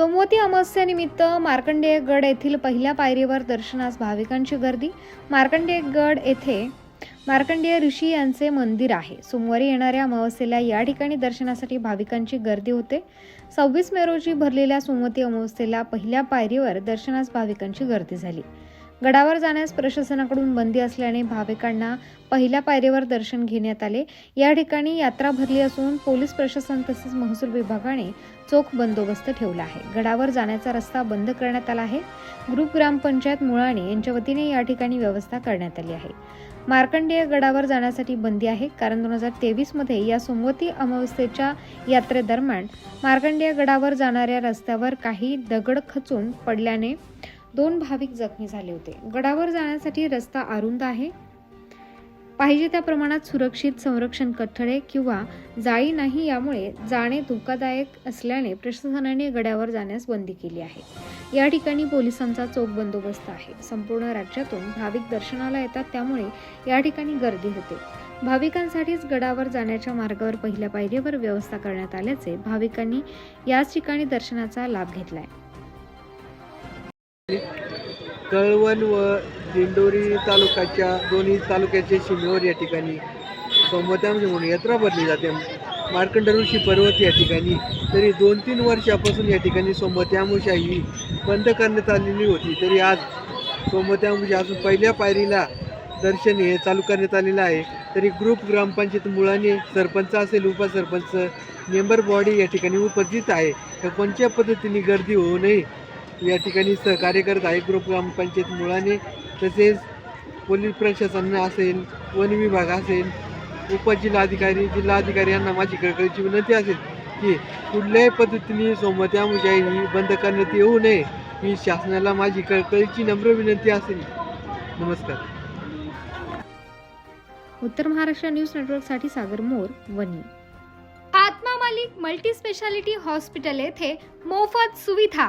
सोमवती अमावस्येनिमित्त मार्कंडेय गड येथील पहिल्या पायरीवर दर्शनास भाविकांची गर्दी. मार्कंडेय गड येथे मार्कंडेय ऋषी यांचे मंदिर आहे. सोमवारी येणाऱ्या अमावस्येला या ठिकाणी दर्शनासाठी भाविकांची गर्दी होते. सव्वीस मे रोजी भरलेल्या सोमवती अमावस्येला पहिल्या पायरीवर दर्शनास भाविकांची गर्दी झाली. गडावर जाण्यास प्रशासनाकडून बंदी असल्याने भाविकांना पहिल्या पायरीवर दर्शन घेण्यात आले. या ठिकाणी यात्रा भरली असून पोलीस प्रशासन तसेच महसूल विभागाने चोख बंदोबस्त ठेवला आहे. गडावर जाण्याचा रस्ता बंद करण्यात आला आहे. ग्रुप ग्रामपंचायत मुळाणे यांच्या वतीने या ठिकाणी व्यवस्था करण्यात आली आहे. मार्कंडेय गडावर जाण्यासाठी बंदी आहे. कारण दोन हजार तेवीसमध्ये या सोमवती अमावस्येच्या यात्रेदरम्यान मार्कंडेय गडावर जाणाऱ्या रस्त्यावर काही दगड खचून पडल्याने दोन भाविक जखमी झाले होते. गडावर जाण्यासाठी रस्ता अरुंद आहे. पाहिजे त्या प्रमाणात सुरक्षित संरक्षण कठडे किंवा जाळी नाही यामुळे जाणे धोकादायक असल्याने प्रशासनाने गडावर जाण्यास बंदी केली आहे. या ठिकाणी पोलिसांचा चोख बंदोबस्त आहे. संपूर्ण राज्यातून भाविक दर्शनाला येतात. त्यामुळे या ठिकाणी गर्दी होते. भाविकांसाठीच गडावर जाण्याच्या मार्गावर पहिल्या पायरीवर व्यवस्था करण्यात आल्याचे भाविकांनी याच ठिकाणी दर्शनाचा लाभ घेतला आहे कळवण व दिंडोरी तालुक्याच्या दोन्ही तालुक्याच्या सीमेवर या ठिकाणी सोमवत्यामध्ये म्हणून यात्रा भरली जाते. मार्कंड ऋषी पर्वत या ठिकाणी. तरी दोन तीन वर्षापासून या ठिकाणी सोमवत्यामुषा ही बंद करण्यात आलेली होती. तरी आज सोमवत्यामुषा अजून पहिल्या पायरीला दर्शन हे चालू करण्यात आलेलं आहे. तरी ग्रुप ग्रामपंचायत मुळाने सरपंच असेल उपसरपंच मेंबर बॉडी या ठिकाणी उपस्थित आहे. तर कोणत्या पद्धतीने गर्दी होऊ नये या ठिकाणी सहकार्य करत आहे. ग्रुप ग्रामपंचायत मुळाने तसेच पोलीस प्रशासन असेल वन विभाग असेल उपजिल्हाधिकारी जिल्हाधिकारी यांना माझी कळकळीची विनंती असेल की कुठल्याही पद्धतीने सोमत्यामुजा ही बंद करण्यात येऊ नये. ही शासनाला माझी कळकळीची नम्र विनंती असेल. नमस्कार. उत्तर महाराष्ट्र न्यूज नेटवर्कसाठी सागर मोर वनी आत्मा मालिक मल्टी स्पेशालिटी हॉस्पिटल येथे मोफत सुविधा